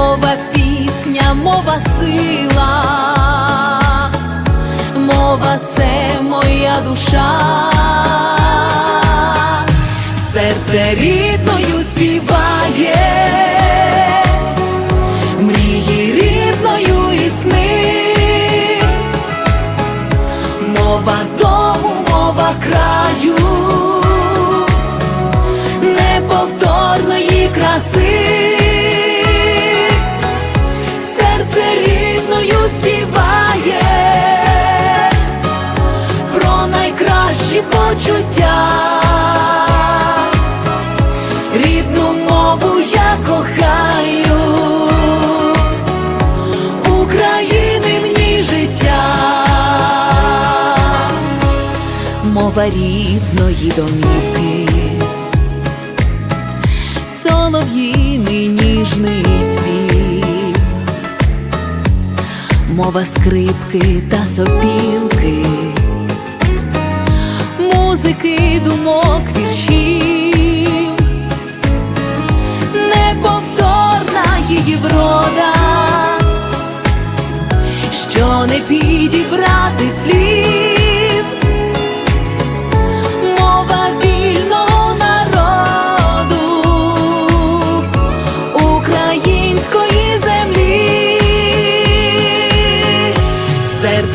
Мова пісня, мова сила, мова це моя душа, серце рідною співає, мова рідної домівки. Солов'їний ніжний спів, мова скрипки та сопілки, музики, думок, віршів, неповторна її врода, що не підібрати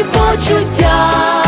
найкращі почуття,